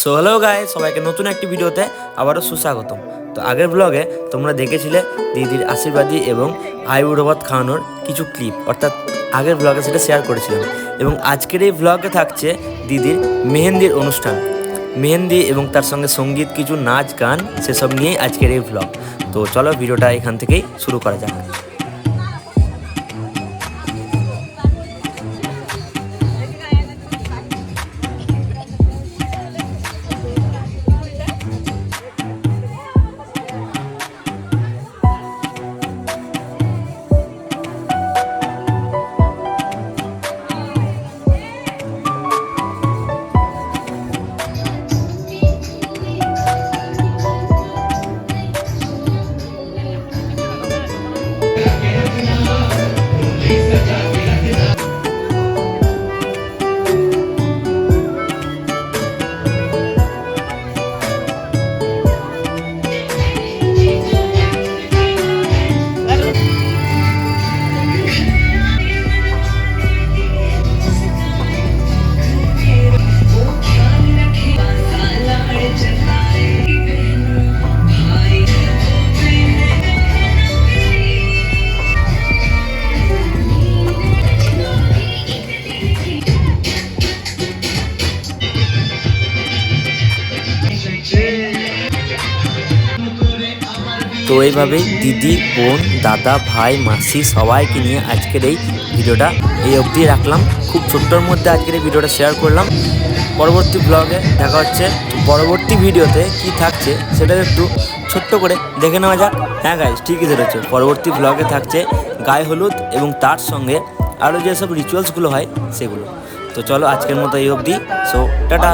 So hello গায়ে সবাইকে নতুন একটি ভিডিওতে আবারও সুস্বাগতম। তো আগের ব্লগে তোমরা দেখেছিলে দিদির আশীর্বাদী এবং আয়ুর্বাদ খাওয়ানোর কিছু ক্লিপ অর্থাৎ আগের ব্লগে সেটা শেয়ার করেছিলাম। এবং আজকের এই ব্লগে থাকছে দিদির মেহেন্দির অনুষ্ঠান। মেহেন্দি এবং তার সঙ্গে সংগীত, কিছু নাচ, গান, সেসব নিয়েই আজকের এই ব্লগ তো চলো ভিডিওটা এখান থেকেই শুরু করা যাক। তো এইভাবেই দিদি, বোন, দাদা, ভাই, মাসি সবাইকে নিয়ে আজকের এই ভিডিওটা এই অবধি রাখলাম। খুব ছোট্টর মধ্যে আজকের এই ভিডিওটা শেয়ার করলাম। পরবর্তী ব্লগে দেখা হচ্ছে। পরবর্তী ভিডিওতে কি থাকছে সেটা একটু ছোট্ট করে দেখে নেওয়া যাক। হ্যাঁ গাইজ ঠিকই ধরেছে। পরবর্তী ব্লগে থাকছে গায়ে হলুদ এবং তার সঙ্গে আরও যেসব রিচুয়ালসগুলো হয় সেগুলো। তো চলো আজকের মতো এই অবধি। So tata!